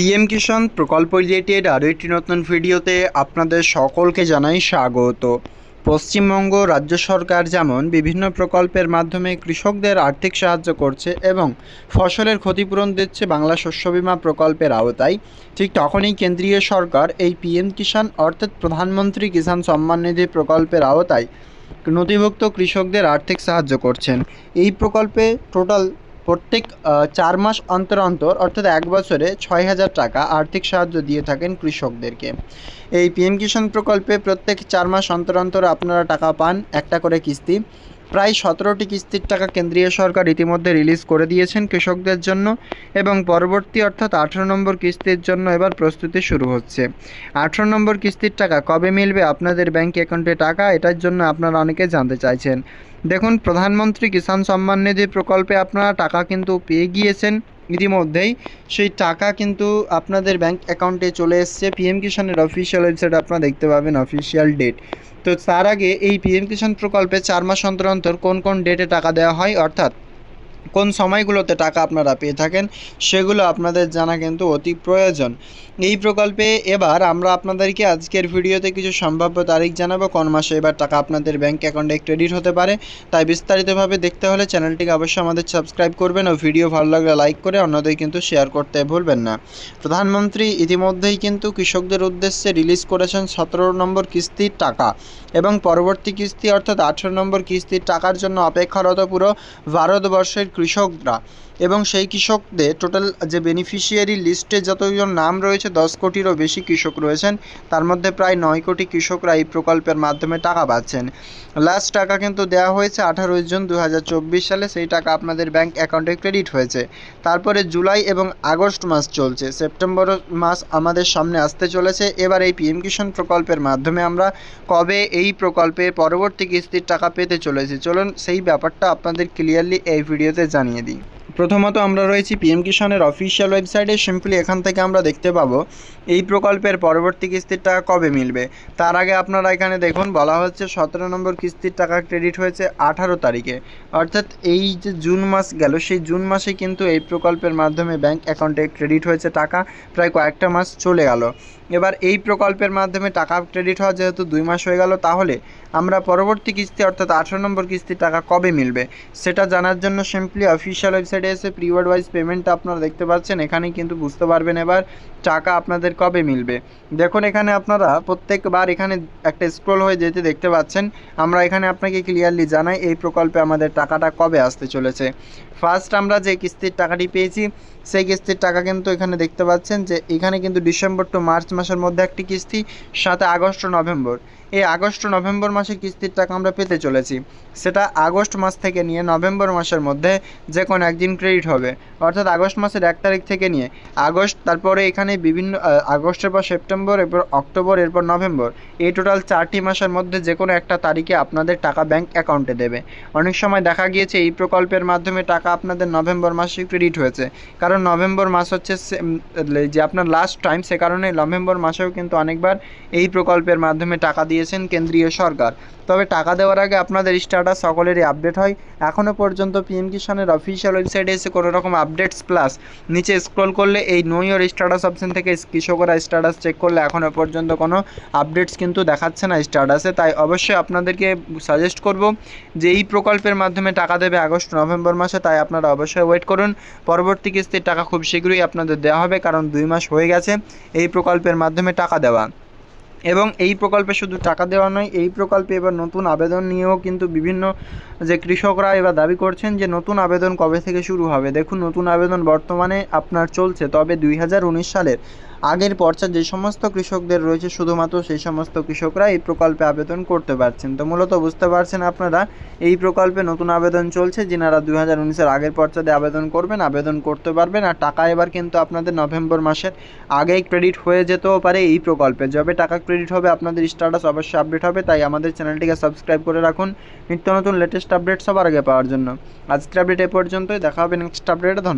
PM কিষাণ প্রকল্প related আরও একটি নতুন ভিডিওতে আপনাদের সকলকে জানাই স্বাগত। পশ্চিমবঙ্গ রাজ্য সরকার যেমন বিভিন্ন প্রকল্পের মাধ্যমে কৃষকদের আর্থিক সাহায্য করছে এবং ফসলের ক্ষতিপূরণ দিচ্ছে বাংলা শস্য বিমা প্রকল্পের আওতায়, ঠিক তখনই কেন্দ্রীয় সরকার এই পিএম কিষাণ অর্থাৎ প্রধানমন্ত্রী কিষাণ সম্মান নিধি প্রকল্পের আওতায় নথিভুক্ত কৃষকদের আর্থিক সাহায্য করছেন। এই প্রকল্পে টোটাল প্রত্যেক চার মাস অন্তর অন্তর, অর্থাৎ এক বছরে ছয় হাজার টাকা আর্থিক সাহায্য দিয়ে থাকেন কৃষকদেরকে। এই পিএম কিষাণ প্রকল্পে প্রত্যেক চার মাস অন্তর অন্তর আপনারা টাকা পান, একটা করে কিস্তি। প্রায় সতেরোটি কিস্তির টাকা কেন্দ্রীয় সরকার ইতিমধ্যে রিলিজ করে দিয়েছেন কৃষকদের জন্য এবং পরবর্তী অর্থাৎ আঠেরো নম্বর কিস্তির জন্য এবার প্রস্তুতি শুরু হচ্ছে। আঠেরো নম্বর কিস্তির টাকা কবে মিলবে আপনাদের ব্যাংক অ্যাকাউন্টে টাকা, এটার জন্য আপনারা অনেকে জানতে চাইছেন। দেখুন, প্রধানমন্ত্রী কিষাণ সম্মান নিধি প্রকল্পে আপনারা টাকা কিন্তু পেয়ে গিয়েছেন। ইতিমধ্যেই সেই টাকা কিন্তু আপনাদের ব্যাংক অ্যাকাউন্টে চলে এসছে। পিএম কিষাণের অফিসিয়াল ওয়েবসাইট আপনারা দেখতে পাবেন অফিসিয়াল ডেট তো তার আগে এই পিএম কিষাণ প্রকল্পে চার মাস অন্তর অন্তর কোন কোন ডেটে টাকা দেওয়া হয়? অর্থাৎ কোন সময়গুলোতে টাকা আপনারা পেয়ে থাকেন সেগুলো আপনাদের জানা কিন্তু অতি প্রয়োজন। এই প্রকল্পে এবার আমরা আপনাদেরকে আজকের ভিডিওতে কিছু সম্ভাব্য তারিখ জানাব, কোন মাসে এবার টাকা আপনাদের ব্যাংক অ্যাকাউন্টে ক্রেডিট হতে পারে। তাই বিস্তারিতভাবে দেখতে হলে চ্যানেলটিকে অবশ্যই আমাদের সাবস্ক্রাইব করবেন ও ভিডিও ভালো লাগলে লাইক করে অন্যদের কিন্তু শেয়ার করতে ভুলবেন না। প্রধানমন্ত্রী ইতিমধ্যেই কিন্তু কৃষকদের উদ্দেশ্যে রিলিজ করেছেন সতেরো নম্বর কিস্তির টাকা এবং পরবর্তী কিস্তি অর্থাৎ আঠেরো নম্বর কিস্তির টাকার জন্য অপেক্ষারত পুরো ভারতবর্ষের কৃষকরা এবং সেই কৃষকদের টোটাল যে বেনিফিশিয়ারি লিস্টে যতজন নাম রয়েছে, দশ কোটিরও বেশি কৃষক রয়েছেন। তার মধ্যে প্রায় নয় কোটি কৃষকরা এই প্রকল্পের মাধ্যমে টাকা পাচ্ছেন। লাস্ট টাকা কিন্তু দেওয়া হয়েছে আঠারোই জুন দু হাজার চব্বিশ সালে। সেই টাকা আপনাদের ব্যাংক অ্যাকাউন্টে ক্রেডিট হয়েছে। তারপরে জুলাই এবং আগস্ট মাস চলছে। সেপ্টেম্বর মাস আমাদের সামনে আসতে চলেছে। এবার এই পিএম কিষাণ প্রকল্পের মাধ্যমে আমরা কবে এই প্রকল্পের পরবর্তী কিস্তির টাকা পেতে চলেছি? চলুন সেই ব্যাপারটা আপনাদের ক্লিয়ারলি এই ভিডিওতে জানিয়ে দিই। প্রথমত আমরা রয়েছি পিএম কিষাণের অফিসিয়াল ওয়েবসাইটে সিম্পলি এখান থেকে আমরা দেখতে পাবো এই প্রকল্পের পরবর্তী কিস্তির টাকা কবে মিলবে। তার আগে আপনারা এখানে দেখুন, বলা হচ্ছে সতেরো নম্বর কিস্তির টাকা ক্রেডিট হয়েছে আঠারো তারিখে। অর্থাৎ এই যে জুন মাস গেল, সেই জুন মাসে কিন্তু এই প্রকল্পের মাধ্যমে ব্যাংক অ্যাকাউন্টে ক্রেডিট হয়েছে টাকা। প্রায় কয়েকটা মাস চলে গেল। এবার এই প্রকল্পের মাধ্যমে টাকা ক্রেডিট হওয়া যেহেতু দুই মাস হয়ে গেল, তাহলে আমরা পরবর্তী কিস্তি, অর্থাৎ আঠেরো নম্বর কিস্তির টাকা কবে মিলবে? সেটা জানার জন্য সিম্পলি অফিসিয়াল ওয়েবসাইটে এসে প্রিওয়ার্ড ওয়াইজ পেমেন্টটা আপনারা দেখতে পাচ্ছেন। এখানে কিন্তু বুঝতে পারবেন এবার টাকা আপনাদের কবে মিলবে। দেখুন, এখানে আপনারা প্রত্যেকবার এখানে একটা স্ক্রল হয়ে যেতে দেখতে পাচ্ছেন। আমরা এখানে আপনাকে ক্লিয়ারলি জানাই এই প্রকল্পে আমাদের টাকাটা কবে আসতে চলেছে। ফার্স্ট আমরা যে কিস্তির টাকাটি পেয়েছি সেই কিস্তির টাকা কিন্তু এখানে দেখতে পাচ্ছেন যে এখানে কিন্তু ডিসেম্বর টু মার্চ মাসের মধ্যে একটি কিস্তি সাথে আগস্ট ও নভেম্বর। এই আগস্ট ও নভেম্বর মাসে কিস্তির টাকা আমরা পেতে চলেছি। সেটা আগস্ট মাস থেকে নিয়ে নভেম্বর মাসের মধ্যে যে কোনো একদিন ক্রেডিট হবে। অর্থাৎ আগস্ট মাসের এক তারিখ থেকে নিয়ে আগস্ট, তারপরে এখানে বিভিন্ন আগস্টের পর সেপ্টেম্বর, এরপর অক্টোবর, এরপর নভেম্বর। এই টোটাল চারটি মাসের মধ্যে যে কোনো একটা তারিখে আপনাদের টাকা ব্যাংক অ্যাকাউন্টে দেবে। অনেক সময় দেখা গিয়েছে এই প্রকল্পের মাধ্যমে টাকা আপনাদের নভেম্বর মাসে ক্রেডিট হয়েছে। কারণ নভেম্বর মাস হচ্ছে যে আপনার লাস্ট টাইম সে কারণে নভেম্বর মাসেও কিন্তু অনেকবার এই প্রকল্পের মাধ্যমে টাকা দিয়েছেন কেন্দ্রীয় সরকার। তবে টাকা দেওয়ার আগে আপনাদের স্ট্যাটাস সকলেরই আপডেট হয়। এখনও পর্যন্ত পিএম কিষাণের অফিসিয়াল ওয়েবসাইটে এসে কোনো রকম আপডেটস প্লাস নিচে স্ক্রল করলে এই নো ইয়োর স্ট্যাটাস অপশন থেকে কৃষকরা স্ট্যাটাস চেক করলে এখনও পর্যন্ত কোনো আপডেটস কিন্তু দেখাচ্ছে না স্ট্যাটাসে তাই অবশ্যই আপনাদেরকে সাজেস্ট করব যে এই প্রকল্পের মাধ্যমে টাকা দেবে আগস্ট, নভেম্বর মাসে। তাই আপনারা অবশ্যই ওয়েট করুন। পরবর্তী কিস্তির টাকা খুব শীঘ্রই আপনাদের দেওয়া হবে, কারণ দুই মাস হয়ে গেছে এই প্রকল্পের মাধ্যমে টাকা দেওয়া। এবং এই প্রকল্পে শুধু টাকা দেওয়া নয়, এই প্রকল্পে এবার নতুন আবেদন নিয়েও কিন্তু বিভিন্ন যে কৃষকরা এবার দাবি করছেন যে নতুন আবেদন কবে থেকে শুরু হবে। দেখুন, নতুন আবেদন বর্তমানে আপনার চলছে তবে দুই হাজার উনিশ সালের আগের পর্চা যে সমস্ত কৃষকদের রয়েছে, শুধুমাত্র সেই সমস্ত কৃষকরা এই প্রকল্পে আবেদন করতে পারছেন। তো মূলত বুঝতে পারছেন আপনারা, এই প্রকল্পে নতুন আবেদন চলছে, যিনারা দুই হাজার উনিশের আগের পর্চাতে আবেদন করবেন, আবেদন করতে পারবেন, আর টাকা এবার কিন্তু আপনাদের নভেম্বর মাসের আগেই ক্রেডিট হয়ে যেতেও পারে এই প্রকল্পে। যবে টাকা ক্রেডিট হবে, আপনাদের স্ট্যাটাস অবশ্যই আপডেট হবে, তাই আমাদের চ্যানেলটিকে সাবস্ক্রাইব করে রাখুন। নিত্য নতুন লেটেস্ট আপডেট সবার আগে পাওয়ার জন্য। আজকের আপডেট এ পর্যন্তই, দেখা হবে নেক্সট আপডেটে